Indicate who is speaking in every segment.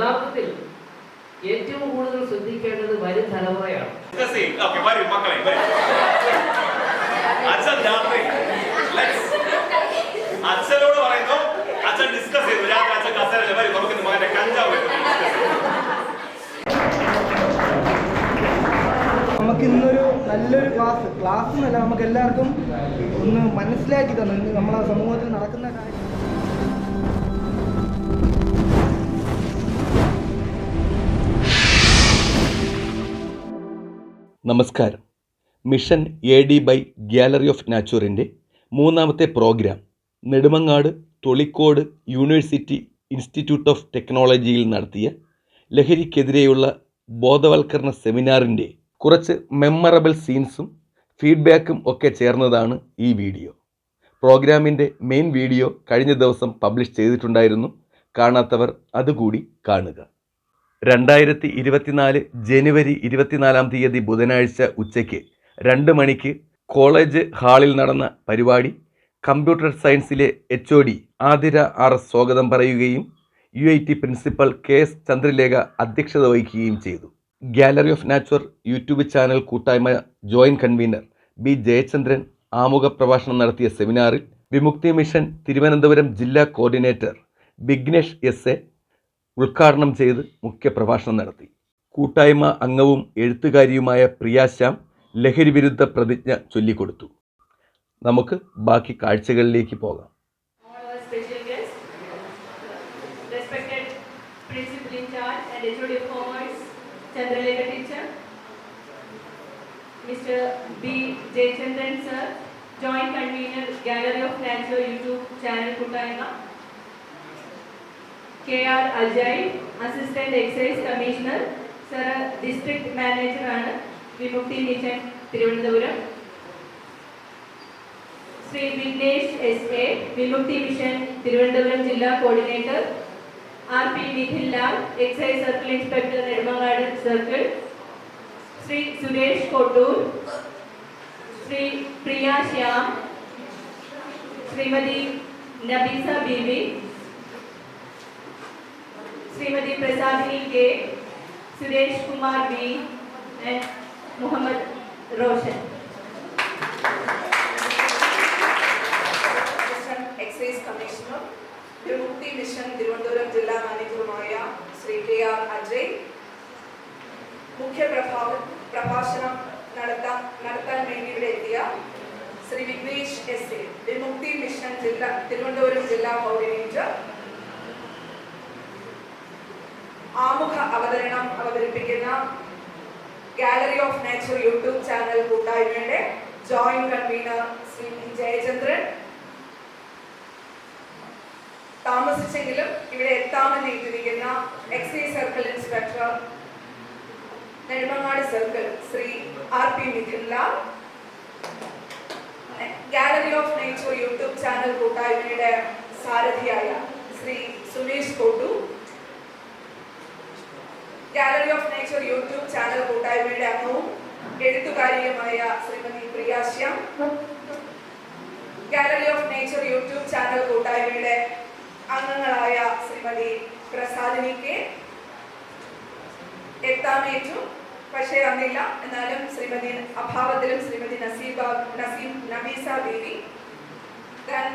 Speaker 1: യഥാർത്ഥത്തിൽ ഏറ്റവും കൂടുതൽ ശ്രദ്ധിക്കേണ്ടത് വരും തലമുറയാണ്.
Speaker 2: നമുക്കിന്നൊരു ചെയ്യ്. Okay, മക്കളെ വരൂ. അച്ഛൻ രാത്രി. Let's- അച്ഛനോട് പറയുന്നു അച്ഛൻ ഡിസ്കസ് ചെയ്തു. രാത്രി അച്ഛൻ കസേരല്ലേ വരും. നമുക്ക് ഇന്ന് മകന്റെ കഞ്ചാവ്
Speaker 3: നമുക്ക് ഇന്നൊരു നല്ലൊരു ക്ലാസ്. ക്ലാസ് എന്നല്ല നമുക്ക് എല്ലാവർക്കും ഒന്ന് മനസ്സിലാക്കി തന്നു. നമ്മൾ നമ്മളെ സമൂഹത്തിൽ നടക്കുന്ന കാര്യം
Speaker 4: നമസ്കാരം. Mission A D by gallery of നാച്ചുറിന്റെ മൂന്നാമത്തെ programme Nedumangad Tholicode university institute of ടെക്നോളജിയിൽ നടത്തിയ ലഹരിക്കെതിരെയുള്ള ബോധവൽക്കരണ സെമിനാറിന്റെ കുറച്ച് മെമ്മറബിൾ സീൻസും ഫീഡ്ബാക്കും ഒക്കെ ചേർന്നതാണ് ഈ വീഡിയോ. പ്രോഗ്രാമിന്റെ മെയിൻ വീഡിയോ കഴിഞ്ഞ ദിവസം പബ്ലിഷ് ചെയ്തിട്ടുണ്ടായിരുന്നു. കാണാത്തവർ അതുകൂടി കാണുക. രണ്ടായിരത്തി ഇരുപത്തിനാല് ജനുവരി ഇരുപത്തിനാലാം തീയതി ബുധനാഴ്ച ഉച്ചയ്ക്ക് രണ്ട് മണിക്ക് കോളേജ് ഹാളിൽ നടന്ന പരിപാടി computer സയൻസിലെ H O D Athira R S സ്വാഗതം പറയുകയും U I T principal K S Chandralekha അധ്യക്ഷത വഹിക്കുകയും ചെയ്തു. Gallery of nature YouTube channel കൂട്ടായ്മ ജോയിന്റ് കൺവീനർ ബി ജയചന്ദ്രൻ ആമുഖ പ്രഭാഷണം നടത്തിയ സെമിനാറിൽ വിമുക്തി മിഷൻ തിരുവനന്തപുരം ജില്ലാ കോർഡിനേറ്റർ ബിഗ്നേഷ് എസ് എ ഉദ്ഘാടനം ചെയ്ത് മുഖ്യപ്രഭാഷണം നടത്തി. കൂട്ടായ്മ അംഗവും എഴുത്തുകാരിയുമായ പ്രിയാശ്യാം ലഹരി വിരുദ്ധ പ്രതിജ്ഞ ചൊല്ലിക്കൊടുത്തു. നമുക്ക് ബാക്കി കാഴ്ചകളിലേക്ക് പോകാം.
Speaker 5: Joint convener gallery of natural YouTube channel കൂട്ടായ്മ K.R. Ajay, assistant excise commissioner, sir, district manager ആണ്. Vimukthi mission Thiruvananthapuram Shri Vignesh S A Vimukthi mission Thiruvananthapuram ജില്ലാ coordinator R P Nikhil Lal excise circle inspector Nedumangad circle Shri Suresh Kottoor Shri Priya Shyam Shrimati Nabeesa Beevi Shrimati Prasadini K Suresh Kumar B and Muhammad Roshan
Speaker 6: assistant excise commissioner Vimukthi mission Thiruvananthapuram ജില്ലാ മാനേജറുമായ Shri K R Ajay മുഖ്യ പ്രഭാവ പ്രഭാഷണം നടത്താൻ നടത്താൻ വേണ്ടി ഇവിടെ എത്തിയ Shri Vignesh S A Vimukthi mission ജില്ലാ തിരുവനന്തപുരം ജില്ലാ കോർഡിനേറ്റർ ആമുഖ അവതരണം അവതരിപ്പിക്കുന്ന gallery of nature YouTube channel കൂട്ടായ്മയുടെ ജോയിന്റ് കൺവീനർ ശ്രീ. ജയചന്ദ്രൻ താമസിച്ചെങ്കിലും ഇവിടെ എത്താമെന്ന് ഏറ്റിരിക്കുന്ന excise circle inspector Nedumangad circle Shri R P Mithunlal gallery of nature YouTube channel കൂട്ടായ്മയുടെ സാരഥിയായ Shri Suresh Kottu gallery of nature YouTube channel കൂട്ടായ്മയുടെ അംഗവും എഴുത്തുകാരിയുമായ Shrimati Priyashyam gallery of nature YouTube channel കൂട്ടായ്മയുടെ അംഗങ്ങളായ Shrimati Prasadini K. എത്താമേറ്റു പക്ഷേ അന്നില്ല. എന്നാലും ശ്രീമതി അഭാവത്തിലും ശ്രീമതി നസീബ നസീം നബീസ ദേവി Then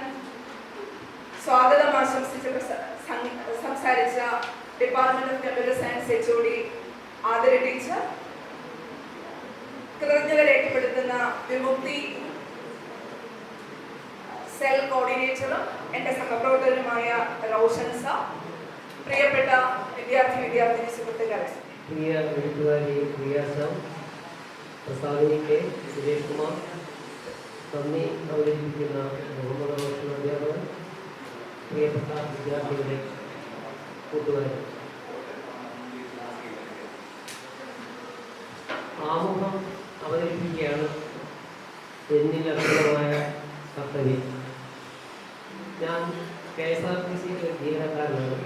Speaker 6: സ്വാഗതം ആശംസിച്ച് സംസാരിച്ച department of computer science H O D ആദര teacher കൃതജ്ഞത രേഖപ്പെടുത്തുന്ന വിമുക്തി സെൽ കോർഡിനേറ്ററും എന്റെ സഹപ്രവർത്തകരുമായ റോഷൻ സാർ പ്രിയപ്പെട്ട വിദ്യാർത്ഥി വിദ്യാർത്ഥിനി സുഹൃത്തുക്കളെ.
Speaker 1: പ്രിയ എഴുത്തുകാരി പ്രിയാസ പ്രസാദിനി കെ സുരേഷ് കുമാർ നന്ദി അവതരിപ്പിക്കുന്ന മുഹമ്മദ് റോഷൻ അധ്യാപകൻ പ്രിയപ്പെട്ട വിദ്യാർത്ഥികളെ കൂട്ടുകാരെ ആമുഖം അവതരിപ്പിക്കുകയാണ് എന്നിൽ അർഹമായ കർത്തവ്യം ഞാൻ കെ എസ് ആർ ടി സിയിലെ ജീവനക്കാരനാണ്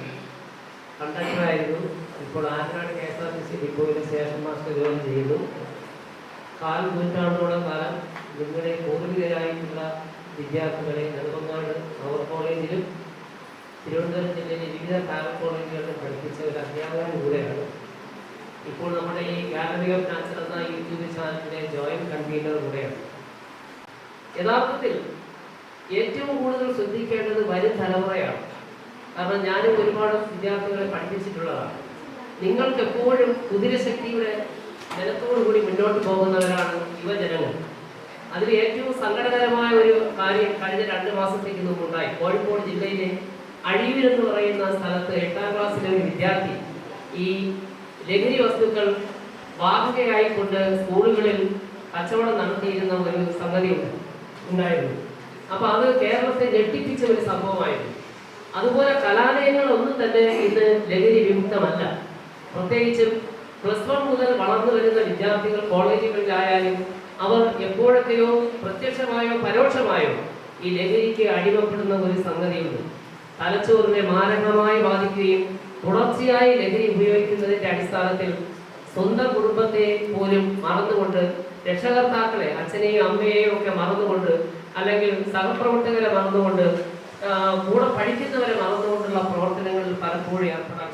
Speaker 1: കണ്ടക്ടറായിരുന്നു ഇപ്പോൾ Aattanad K S R T C ഡിപ്പോയിലെ station master ജോലി ചെയ്തു. കാൽ നൂറ്റാണ്ടോളം കാലം നിങ്ങളുടെ പൂർവികരായിട്ടുള്ള വിദ്യാർത്ഥികളെ നെടുമങ്ങാട് അവർ കോളേജിലും തിരുവനന്തപുരം ജില്ലയിലെ വിവിധ കാല കോളേജുകളിലും പഠിപ്പിച്ച ഒരു അധ്യാപകൻ കൂടെയാണ് ഇപ്പോൾ നമ്മുടെ ഈ ഗാലറി ഓഫ് ഡാൻസർ എന്ന യൂട്യൂബ് ചാനലിലെ ജോയിന്റ് കൺവീനർ കൂടെയാണ് യഥാർത്ഥത്തിൽ ഏറ്റവും കൂടുതൽ ശ്രദ്ധിക്കേണ്ടത് വരും തലമുറയാണ്. കാരണം ഞാനും ഒരുപാട് വിദ്യാർത്ഥികളെ പഠിപ്പിച്ചിട്ടുള്ളതാണ്. നിങ്ങൾക്ക് എപ്പോഴും കുതിരശക്തിയുടെ ജനത്തോടുകൂടി മുന്നോട്ട് പോകുന്നവരാണ് യുവജനങ്ങൾ. അതിൽ ഏറ്റവും സങ്കടകരമായ ഒരു കാര്യം കഴിഞ്ഞ രണ്ട് മാസത്തേക്ക് മുമ്പുണ്ടായി. കോഴിക്കോട് ജില്ലയിലെ അഴിയൂർ എന്ന് പറയുന്ന സ്ഥലത്ത് എട്ടാം ക്ലാസ്സിലെ ഒരു വിദ്യാർത്ഥി ഈ ലഹരി വസ്തുക്കൾ വാഹകയായിക്കൊണ്ട് സ്കൂളുകളിൽ കച്ചവടം നടത്തിയിരുന്ന ഒരു സംഗതി ഉണ്ട് ഉണ്ടായിരുന്നു. അപ്പൊ അത് കേരളത്തെ ഞെട്ടിപ്പിച്ച ഒരു സംഭവമായിരുന്നു. അതുപോലെ കലാലയങ്ങളൊന്നും തന്നെ ഇന്ന് ലഹരി വിമുക്തമല്ല. പ്രത്യേകിച്ചും പ്ലസ് വൺ മുതൽ വളർന്നു വരുന്ന വിദ്യാർത്ഥികൾ കോളേജുകളിലായാലും അവർ എപ്പോഴൊക്കെയോ പ്രത്യക്ഷമായോ പരോക്ഷമായോ ഈ ലഹരിക്ക് അടിമപ്പെടുന്ന ഒരു സംഗതിയുണ്ട്. തലച്ചോറിനെ മാരകമായി ബാധിക്കുകയും തുടർച്ചയായി ലഹരി ഉപയോഗിക്കുന്നതിന്റെ അടിസ്ഥാനത്തിൽ സ്വന്തം കുടുംബത്തെ പോലും മറന്നുകൊണ്ട് രക്ഷകർത്താക്കളെ അച്ഛനെയും അമ്മയെയും ഒക്കെ മറന്നുകൊണ്ട് അല്ലെങ്കിൽ സഹപ്രവർത്തകരെ മറന്നുകൊണ്ട് കൂടെ പഠിക്കുന്നവരെ മറന്നുകൊണ്ടുള്ള പ്രവർത്തനങ്ങളിൽ പലപ്പോഴും ഏർപ്പെടാൻ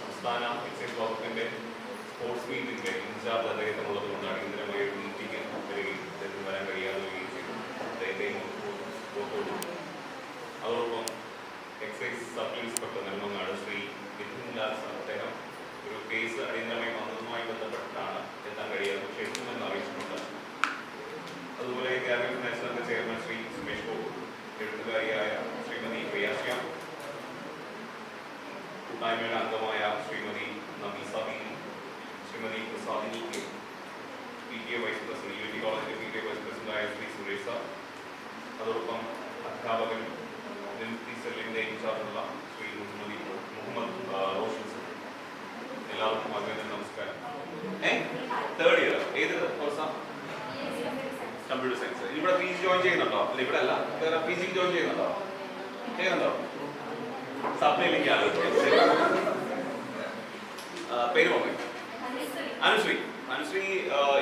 Speaker 2: സംസ്ഥാന എക്സൈസ് വകുപ്പിന്റെ സ്പോർട്സ് മീറ്റിന്റെ ഇൻചാർജ് അദ്ദേഹം ഉള്ളത് കൊണ്ട് അടിയന്തരമായ ഒരു മീറ്റിംഗ് വരികയും അദ്ദേഹത്തിന് വരാൻ കഴിയാതെ ചെയ്തു അദ്ദേഹത്തെയും അതോടൊപ്പം excise sub inspector Nedumangad Shri Nithin Lal അദ്ദേഹം ഒരു കേസ് അടിയന്തരമായി വന്നതുമായി ബന്ധപ്പെട്ടാണ് എത്താൻ കഴിയാതെ പക്ഷേ എത്തുമെന്ന് അറിയിച്ചിട്ടുണ്ട് അതുപോലെ കേരള നാഷണലിന്റെ ചെയർമാൻ ശ്രീ സുമേഷ് ഗോപു എഴുത്തുകാരിയായ ശ്രീമതി പ്രിയാശ്യാം കൂട്ടായ്മയുടെ അംഗമായ Shrimati Nabeesa B Shrimati Prasadini K P T vice president U T കോളേജിലെ പി ടി വൈസ് പ്രസിഡന്റായ ശ്രീ സുരേഷ് അതോടൊപ്പം അധ്യാപകൻ സെല്ലിന്റെ ഇൻചാർജുള്ള ശ്രീ മുഹമ്മദ് മുഹമ്മദ് റോഷൻ സർ. എല്ലാവർക്കും അഭിനന്ദനം നമസ്കാരം. ഏ? തേർഡ് ഇയർ ഏത് കോഴ്സാണ് കമ്പ്യൂട്ടർ സയൻസ് ഇവിടെ പി ജി ജോയിൻ ചെയ്യുന്നുണ്ടോ? അല്ല ഇവിടെ അല്ല. വേറെ പി ജി ജോയിൻ ചെയ്യുന്നുണ്ടോ? ചെയ്യുന്നുണ്ടോ? സപ്ലൈ ആലോചിക്കാം ആ, പേര് പറഞ്ഞു. അനുശ്രീ അനുശ്രീ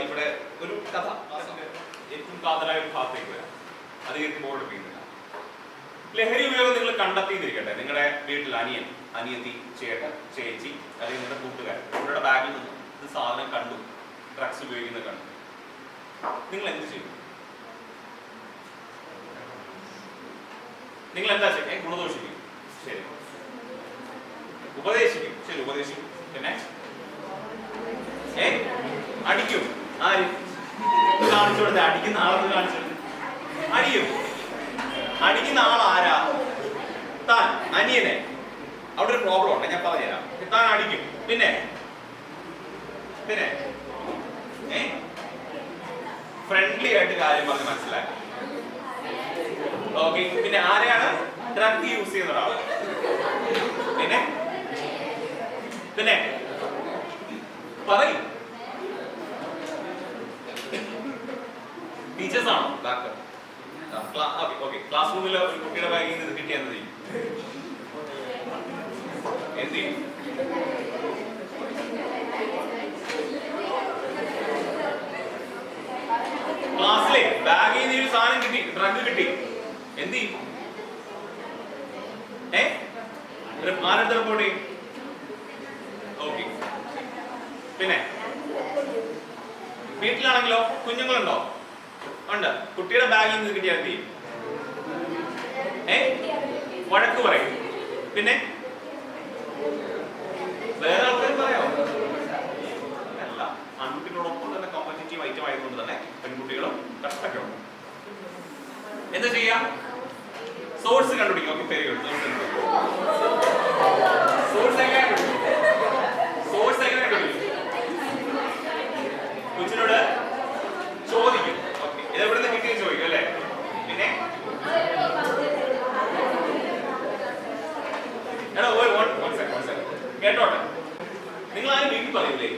Speaker 2: ഇവിടെ ഒരു കഥ. ഏറ്റവും കാതലായ ഒരു ഭാഗത്തേക്ക് വരാം. അത് കേട്ട് ബോർഡ് ചെയ്യുന്നില്ല ലഹരി ഉപയോഗം നിങ്ങൾ കണ്ടെത്തിയിരിക്കട്ടെ. നിങ്ങളുടെ വീട്ടിൽ അനിയൻ അനിയത്തി ചേട്ടൻ ചേച്ചി അല്ലെങ്കിൽ നിങ്ങളുടെ കൂട്ടുകാരൻ അവരുടെ ബാഗിൽ നിന്ന് ഇത് സാധനം കണ്ടു. ഡ്രഗ്സ് ഉപയോഗിക്കുന്നത് കണ്ടു. നിങ്ങൾ എന്ത് ചെയ്യും? നിങ്ങൾ എന്താ ചെയ്യേ? ഗുണദോഷിക്കും. ശരി. ഉപദേശിക്കും. ശരി ഉപദേശിക്കും. പിന്നെ? ഏ? അടിക്കും. ആര്? കാണിച്ചു കൊടുത്ത അടിക്കുന്ന ആളെന്ന് കാണിച്ചു. അടിയും. അടിക്കുന്ന ആൾ ആരാ? താൻ അനിയനെ. അവിടെ ഒരു പ്രോബ്ലം ഉണ്ട്. ഞാൻ പറഞ്ഞുതരാം. താൻ അടിക്കും. പിന്നെ? പിന്നെ? ഏ? ഫ്രണ്ട്ലി ആയിട്ട് കാര്യം പറഞ്ഞ് മനസ്സിലാക്കി. ഓക്കെ പിന്നെ ആരെയാണ്? ഡ്രഗ് യൂസ് ചെയ്യുന്ന ഒരാൾ. പിന്നെ? പിന്നെ? പറയും. ടീച്ചേഴ്സ് ആണോ? ഓക്കെ ക്ലാസ് റൂമിൽ ഒരു കുട്ടിയുടെ ബാഗിൽ നിന്ന് കിട്ടിയാൽ മതി എന്ത് ചെയ്യും? ക്ലാസ്സിലെ ബാഗിൽ നിന്ന് ഒരു സാധനം കിട്ടി. ഡ്രഗ് കിട്ടി. എന്ത് ഏ റി- ആരെടുത്ത് റിപ്പോർട്ട് ചെയ്യും ഓക്കെ പിന്നെ വീട്ടിലാണെങ്കിലോ കുഞ്ഞുങ്ങളുണ്ടോ? ഉണ്ട്. കുട്ടിയുടെ ബാഗിൽ നിന്ന് കിട്ടിയാൽ ചെയ്യും ഏ വഴക്ക് പറയും. പിന്നെ? വേറെ പറയാമോ അല്ല ആൺകുട്ടികളോടൊപ്പം തന്നെ കോമ്പറ്റീറ്റീവ് ഐറ്റം ആയതുകൊണ്ട് തന്നെ പെൺകുട്ടികളും കഷ്ടപ്പെടും എന്താ ചെയ്യാ സോഴ്സ് കണ്ടുപിടിക്കും ഓക്കെ പേര് സോഴ്സ് എങ്ങനെ സോഴ്സ് എങ്ങനെ കണ്ടുപിടിക്കും കൊച്ചിനോട് ചോദിക്കും ഓക്കെ ഇത് എവിടെ നിന്ന് കിട്ടിയെന്ന് ചോദിക്കും അല്ലേ പിന്നെ എടാ ഒരു one one second one second കേട്ടോട്ടെ നിങ്ങൾ ആരും വീട്ടിൽ പറയില്ലേ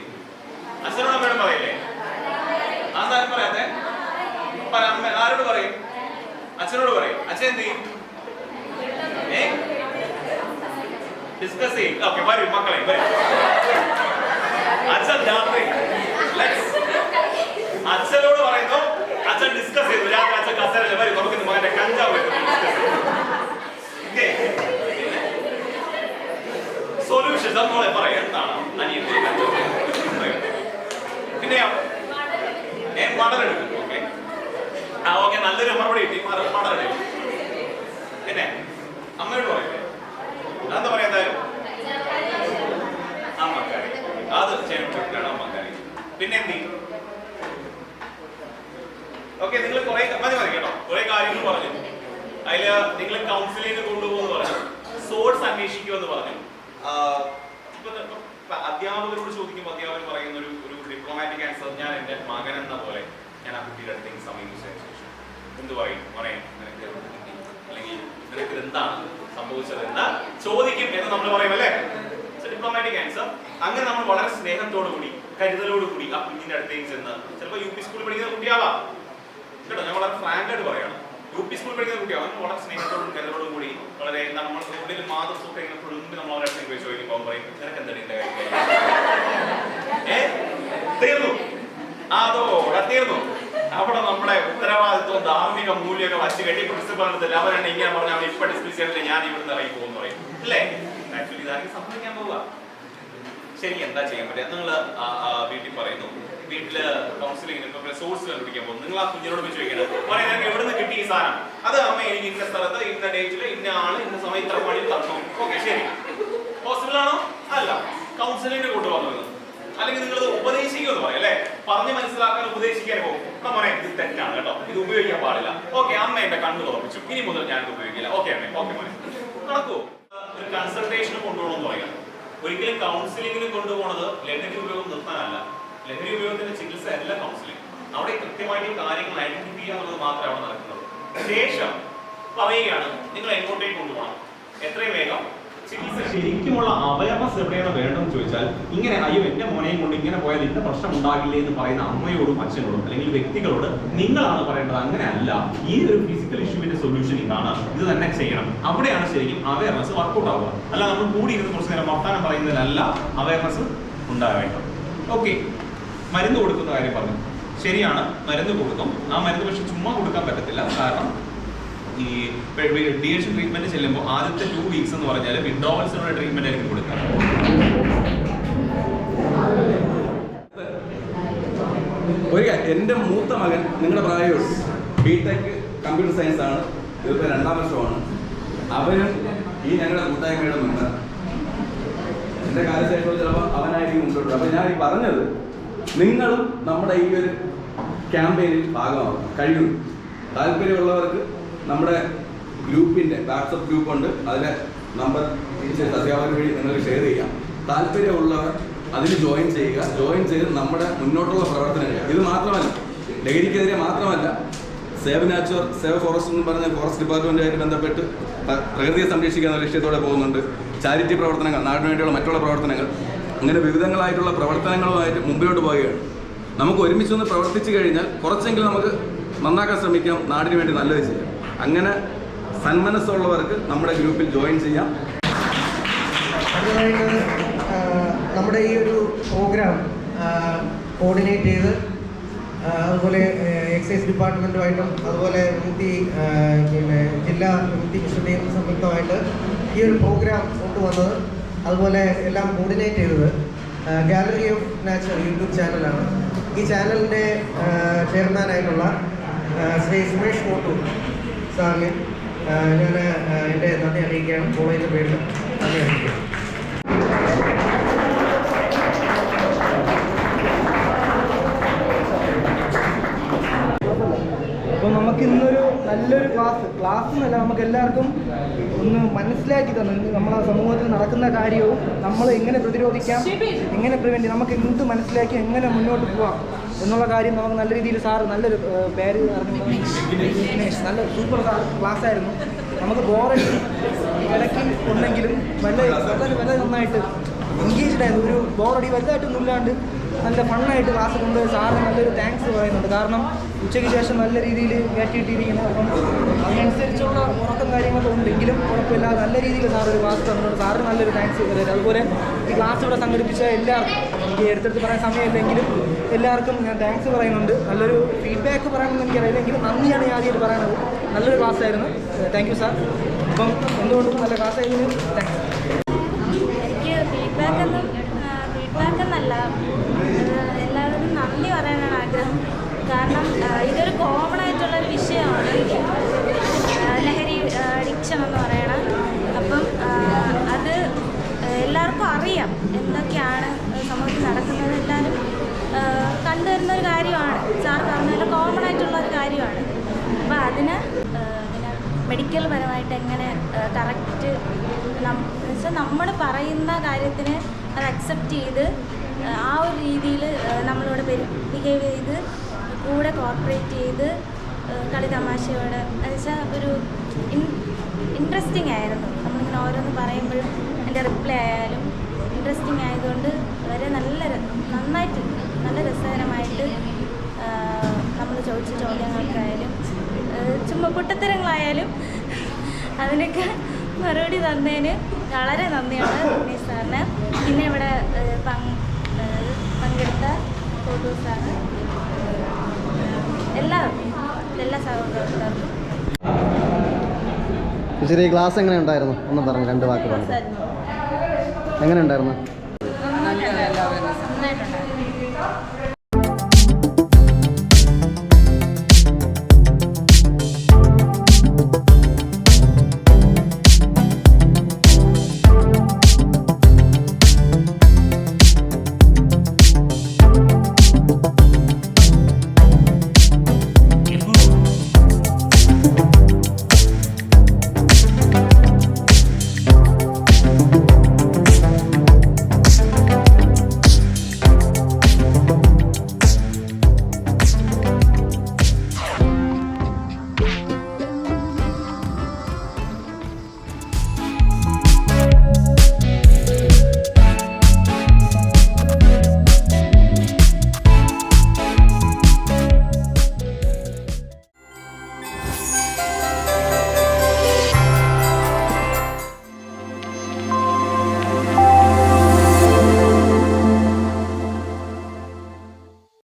Speaker 2: അച്ഛനോട് അമ്മയോടും പറയില്ലേ ആ സാധനം പറയാത്തെ പറ- അമ്മ ആരോട് പറയും? അച്ഛനോട് പറയും. അച്ഛൻ എന്ത് ചെയ്യും? ഡിസ്കസ് ചെയ്യും. ഓക്കെ വരും മക്കളെ വരും. അച്ഛൻ രാത്രി അച്ഛനോട് പറയുന്നു അച്ഛൻ ഡിസ്കസ് ചെയ്തു രാത്രി അച്ഛൻ കസേരയിൽ വരും നമുക്ക് മകന്റെ കഞ്ചാവ് സൊല്യൂഷൻ നമ്മളെ പറയാം. എന്താണ്? അനിയത്തി പിന്നെയോ ഏ മടലെടുക്കും. ആ ഓക്കെ നല്ലൊരു മറുപടി കിട്ടി. മറുപടി എന്നെ അമ്മയോട് പറയട്ടെ. എന്താ പറയാ എന്തായാലും? അമ്മക്കാരി. അത് ചെയ്യണം അമ്മക്കാരി. പിന്നെ എന്ത്? ഓക്കെ നിങ്ങൾ കുറെ മതി മതി കേട്ടോ. കുറെ കാര്യങ്ങൾ പറഞ്ഞു. അതിൽ നിങ്ങൾ കൗൺസിലിംഗ് കൊണ്ടുപോകുന്നു പറഞ്ഞു. സോഴ്സ് അന്വേഷിക്കുമെന്ന് പറഞ്ഞു. ഇപ്പൊ അധ്യാപകരോട് ചോദിക്കുമ്പോൾ അധ്യാപകർ പറയുന്ന ഒരു ഒരു ഡിപ്ലോമാറ്റിക് ആൻസർ ഞാൻ എന്റെ മകൻ എന്ന പോലെ ഞാൻ ആ കുട്ടിയുടെ അടുത്തേക്ക് സമീപിച്ചതിന് ശേഷം എന്ത് പറയും എവിടെ അല്ലെങ്കിൽ നിനക്ക് എന്താണ് സംഭവിച്ചത് എന്ന് ചോദിക്കും എന്ന് നമ്മൾ പറയും അല്ലേ? ഡിപ്ലോമാറ്റിക് ആൻസർ അങ്ങനെ നമ്മൾ വളരെ സ്നേഹത്തോടു കൂടി കരുതലോടു കൂടി ആ കുഞ്ഞിന്റെ അടുത്തേക്ക് ചെന്ന് ചിലപ്പോൾ യു പി സ്കൂളിൽ പഠിക്കുന്ന കുട്ടിയാവാം. കേട്ടോ ഞാൻ വളരെ ഫ്രാങ്ക് ആയിട്ട് പറയാണ്. യു പി സ്കൂളിൽ പഠിക്കുന്ന കുട്ടിയാവും. വളരെ സ്നേഹത്തോടും കരുതലോടും കൂടി വളരെ നമ്മൾ ഉള്ളിൽ മാതൃത്വത്തെ ഇങ്ങനെ പുഴുമ്പ് നമ്മൾ അവരുടെ അടുത്തേക്ക് ചോദിക്കുമ്പോൾ പറയും നിനക്ക് എന്താണ് എന്റെ കാര്യം? തീർന്നു. അതോടെ തീർന്നു. അവിടെ നമ്മുടെ ഉത്തരവാദിത്വം ധാർമ്മിക മൂല്യമൊക്കെ വച്ച് കെട്ടി എടുത്തില്ല അവരെന്നെ ഇങ്ങനെ പറഞ്ഞാൽ ഇപ്പൊ ഡിസ്മിസ് ചെയ്തിട്ട് ഞാൻ ഇവിടുന്ന് ഇറങ്ങി പോകുന്നു പറയും. അല്ലേ? ആക്ച്വലി ഇതായിരിക്കും സംഭവിക്കാൻ പോവുക. ശരി എന്താ ചെയ്യാൻ പറ്റുക? നിങ്ങൾ വീട്ടിൽ പറയുന്നു. വീട്ടിൽ കൗൺസിലിംഗിന് ഇപ്പൊ സോഴ്സ് കണ്ടുപിടിക്കാൻ പോകും നിങ്ങൾ ആ കുഞ്ഞിനോട് പോയി ചോദിക്കണം പറയാം നിനക്ക് എവിടെ നിന്ന് കിട്ടി ഈ സാധനം? അത് അമ്മ എനിക്ക് ഇന്ന സ്ഥലത്ത് ഇന്ന ഡേറ്റിൽ ഇന്ന ആൾ ഇന്ന സമയം ഇത്ര പണി തന്നു. ഓക്കെ ശരി. പോസിബിൾ ആണോ? അല്ല. കൗൺസിലിംഗിന് കൊണ്ടുവന്നത് അല്ലെങ്കിൽ നിങ്ങൾ ഉപദേശിക്കുമെന്ന് പറയും അല്ലെ? പറഞ്ഞ് മനസ്സിലാക്കാൻ ഉപദേശിക്കാൻ പോകും. "എടാ മോനെ ഇത് തെറ്റാണ് കേട്ടോ. ഇത് ഉപയോഗിക്കാൻ പാടില്ല. ഓക്കെ അമ്മ എന്റെ കണ്ണ് തുറപ്പിച്ചു. ഇനി മുതൽ ഞാൻ ഇത് ഉപയോഗിക്കില്ല. ഓക്കെ അമ്മേ. ഓക്കെ മോനെ. നടക്കൂ. ഒരു കൺസൾട്ടേഷൻ കൊണ്ടുപോകണം പറയാം. ഒരിക്കലും കൗൺസിലിംഗിന് കൊണ്ടുപോകുന്നത് ലഹരി ഉപയോഗം നിർത്താനല്ല. ലഹരി ഉപയോഗത്തിന്റെ ചികിത്സ അല്ല കൗൺസിലിംഗ് അവിടെ കൃത്യമായിട്ട് കാര്യങ്ങൾ ഐഡന്റിഫൈ ചെയ്യുക എന്നുള്ളത് മാത്രമേ അവിടെ നടക്കുന്നത് ശേഷം പറയുകയാണ് നിങ്ങൾ എങ്ങോട്ടേക്ക് കൊണ്ടുപോകണം? എത്രയും വേഗം ശരിക്കുമുള്ള അവയർനെസ് എവിടെയാണ് വേണ്ടതെന്ന് ചോദിച്ചാൽ ഇങ്ങനെ അയ്യോ എന്റെ മോനെയും കൊണ്ട് ഇങ്ങനെ പോയാൽ ഇന്ന പ്രശ്നം ഉണ്ടാകില്ലേ എന്ന് പറയുന്ന അമ്മയോടും അച്ഛനോടും അല്ലെങ്കിൽ വ്യക്തികളോട് നിങ്ങളാണ് പറയേണ്ടത്. അങ്ങനെയല്ല. ഈ ഒരു ഫിസിക്കൽ ഇഷ്യൂവിന്റെ സൊല്യൂഷൻ ഇതാണ്. ഇത് തന്നെ ചെയ്യണം. അവിടെയാണ് ശരിക്കും അവയർനെസ് വർക്കൗട്ട് ആവുക. അല്ല നമ്മൾ കൂടി ഇരുന്ന് കുറച്ച് നേരം വർത്താനം പറയുന്നതിലല്ല അവയർനെസ് ഉണ്ടാവേണ്ടത്. ഓക്കെ മരുന്ന് കൊടുക്കുന്ന കാര്യം പറഞ്ഞു. ശരിയാണ്. മരുന്ന് കൊടുക്കും. ആ മരുന്ന് പക്ഷെ ചുമ്മാ കൊടുക്കാൻ പറ്റത്തില്ല. കാരണം ഈ ഡി എച്ച് ട്രീറ്റ്മെന്റ് ചെല്ലുമ്പോൾ ആദ്യത്തെ ടു വീക്സ് എന്ന് പറഞ്ഞാൽ വിഡ്രോവൽസിനുള്ള ട്രീറ്റ്മെന്റ് ആയിരിക്കും കൊടുക്കുക
Speaker 7: ഒരു എന്റെ മൂത്ത മകൻ നിങ്ങളുടെ പ്രായമുള്ളൂ. ബിടെക് കമ്പ്യൂട്ടർ സയൻസ് ആണ്. ഇതിപ്പോൾ രണ്ടാം വർഷമാണ്. അവനും ഈ ഞങ്ങളുടെ കൂട്ടായ്മയുടെ മുമ്പ്. എന്റെ കാലശേഷം ചിലപ്പോൾ അവനായിരിക്കും മുമ്പോട്ട്. അപ്പോൾ ഞാൻ ഈ പറഞ്ഞത് നിങ്ങളും നമ്മുടെ ഈ ഒരു ക്യാമ്പയിനിൽ ഭാഗമാകും കഴിയും. താല്പര്യമുള്ളവർക്ക് നമ്മുടെ ഗ്രൂപ്പിന്റെ വാട്സപ്പ് ഗ്രൂപ്പുണ്ട്. അതിലെ നമ്പർ അധ്യാപകർ വഴി നിങ്ങൾക്ക് ഷെയർ ചെയ്യാം. താല്പര്യമുള്ളവർ അതിൽ ജോയിൻ ചെയ്യുക. ജോയിൻ ചെയ്ത് നമ്മുടെ മുന്നോട്ടുള്ള പ്രവർത്തനങ്ങൾ ഇത് മാത്രമല്ല ലഹരിക്കെതിരെ മാത്രമല്ല സേവ് നാച്ചുർ സേവ് ഫോറസ്റ്റ് എന്ന് പറഞ്ഞ ഫോറസ്റ്റ് ഡിപ്പാർട്ട്മെന്റുമായിട്ട് ബന്ധപ്പെട്ട് പ്രകൃതിയെ സംരക്ഷിക്കുക എന്ന ലക്ഷ്യത്തോടെ പോകുന്നുണ്ട്. ചാരിറ്റി പ്രവർത്തനങ്ങൾ നാടിന് വേണ്ടിയുള്ള മറ്റുള്ള പ്രവർത്തനങ്ങൾ. അങ്ങനെ വിവിധങ്ങളായിട്ടുള്ള പ്രവർത്തനങ്ങളുമായിട്ട് മുമ്പിലോട്ട് പോവുകയാണ്. നമുക്ക് ഒരുമിച്ചൊന്ന് പ്രവർത്തിച്ചു കഴിഞ്ഞാൽ കുറച്ചെങ്കിലും നമുക്ക് നന്നാക്കാൻ ശ്രമിക്കാം. നാടിന് വേണ്ടി നല്ലത് ചെയ്യാം. അങ്ങനെ സന്മനസ്സുള്ളവർക്ക് നമ്മുടെ ഗ്രൂപ്പിൽ ജോയിൻ ചെയ്യാം.
Speaker 3: നമ്മുടെ ഈ ഒരു പ്രോഗ്രാം കോർഡിനേറ്റ് ചെയ്ത് അതുപോലെ എക്സൈസ് ഡിപ്പാർട്ട്മെന്റുമായിട്ടും അതുപോലെ വിമുക്തി പിന്നെ ജില്ലാ വിമുക്തി മിഷന്റെയും സംയുക്തമായിട്ട് ഈ ഒരു പ്രോഗ്രാം കൊണ്ടുവന്നത് അതുപോലെ എല്ലാം കോർഡിനേറ്റ് ചെയ്തത് ഗാലറി ഓഫ് നാച്ചർ യൂട്യൂബ് ചാനലാണ്. ഈ ചാനലിന്റെ ചെയർമാനായിട്ടുള്ള ശ്രീ സുമേഷ് മോട്ടൂർ സാറിന് ഞാൻ എന്റെ നന്ദി അറിയിക്കുകയാണ്. കോളേജിന്റെ പേരിൽ നന്ദി അറിയിക്കുകയാണ്. അപ്പോൾ നമുക്ക് ഇന്നൊരു നല്ലൊരു ക്ലാസ് ക്ലാസ് എന്നല്ല നമുക്ക് എല്ലാവർക്കും ഒന്ന് മനസ്സിലാക്കി തന്നു നമ്മളെ സമൂഹത്തിൽ നടക്കുന്ന കാര്യവും നമ്മൾ എങ്ങനെ പ്രതിരോധിക്കാം എങ്ങനെ പ്രിവെന്റ് നമുക്ക് എന്ത് മനസ്സിലാക്കി എങ്ങനെ മുന്നോട്ട് പോവാം എന്നുള്ള കാര്യം നമുക്ക് നല്ല രീതിയിൽ സാറ് നല്ലൊരു പേര് വിഘ്നേഷ്. നല്ല സൂപ്പർ ക്ലാസ് ആയിരുന്നു. നമുക്ക് ബോറടി ഇടയ്ക്ക് ഉണ്ടെങ്കിലും വളരെ വളരെ നന്നായിട്ട് എൻഗേജ്ഡ് ആയിരുന്നു. ഒരു ബോറടി വലുതായിട്ടൊന്നും ഇല്ലാണ്ട്
Speaker 8: നല്ല ഫണ്ണായിട്ട് ക്ലാസ് കൊണ്ടുപോയി സാറിന് നല്ലൊരു താങ്ക്സ് പറയുന്നുണ്ട്. കാരണം ഉച്ചയ്ക്ക് ശേഷം നല്ല രീതിയിൽ കയറ്റിയിട്ടിരിക്കുന്നു അപ്പം അതിനനുസരിച്ചുള്ള ഉറക്കം കാര്യങ്ങളൊക്കെ ഉണ്ടെങ്കിലും കുഴപ്പമില്ല നല്ല രീതിയിൽ സാർ ഒരു ക്ലാസ് തന്നിട്ടുണ്ട്. സാറിന് നല്ലൊരു താങ്ക്സ് പറയുന്നത് അതുപോലെ ഈ ക്ലാസ് ഇവിടെ സംഘടിപ്പിച്ച എല്ലാവർക്കും എനിക്ക് എടുത്തെടുത്ത് പറയാൻ സമയമില്ലെങ്കിലും എല്ലാവർക്കും ഞാൻ താങ്ക്സ് പറയുന്നുണ്ട്. നല്ലൊരു ഫീഡ്ബാക്ക് പറയണമെന്ന് എനിക്കറിയില്ലെങ്കിലും നന്ദിയാണ് ഞാൻ ആദ്യമായിട്ട് പറയുന്നത്. നല്ലൊരു ക്ലാസ് ആയിരുന്നു. താങ്ക് യു സാർ അപ്പം എന്തുകൊണ്ടും നല്ല ക്ലാസ് ആയിരുന്നു താങ്ക്സ്
Speaker 9: ഫീഡ്ബാക്ക് ഫീഡ്ബാക്ക് എന്നല്ല 婆吗？തമാശയോട് എന്നുവെച്ചാൽ ഒരു ഇൻട്രസ്റ്റിംഗ് ആയിരുന്നു. നമ്മളിങ്ങനെ ഓരോന്ന് പറയുമ്പോഴും എന്റെ റിപ്ലൈ ആയാലും ഇൻട്രസ്റ്റിംഗ് ആയതുകൊണ്ട് വളരെ നല്ല നന്നായിട്ട് നല്ല രസകരമായിട്ട് നമ്മൾ ചോദിച്ച ചോദ്യങ്ങൾക്കായാലും ചുമ്മാ പൊട്ടത്തരങ്ങളായാലും അതിനൊക്കെ മറുപടി തന്നതിന് വളരെ നന്ദിയാണ് ഉണ്ണി സാറിന്. പിന്നെ ഇവിടെ പങ് പങ്കെടുത്ത ഫോട്ടോസാണ് എല്ലാവർക്കും. എല്ലാ
Speaker 10: സഹോദരങ്ങൾക്കും ക്ലാസ് എങ്ങനെ ഉണ്ടായിരുന്നു? ഒന്ന് പറഞ്ഞു രണ്ട് വാക്ക് പറഞ്ഞു. എങ്ങനെ ഉണ്ടായിരുന്നു?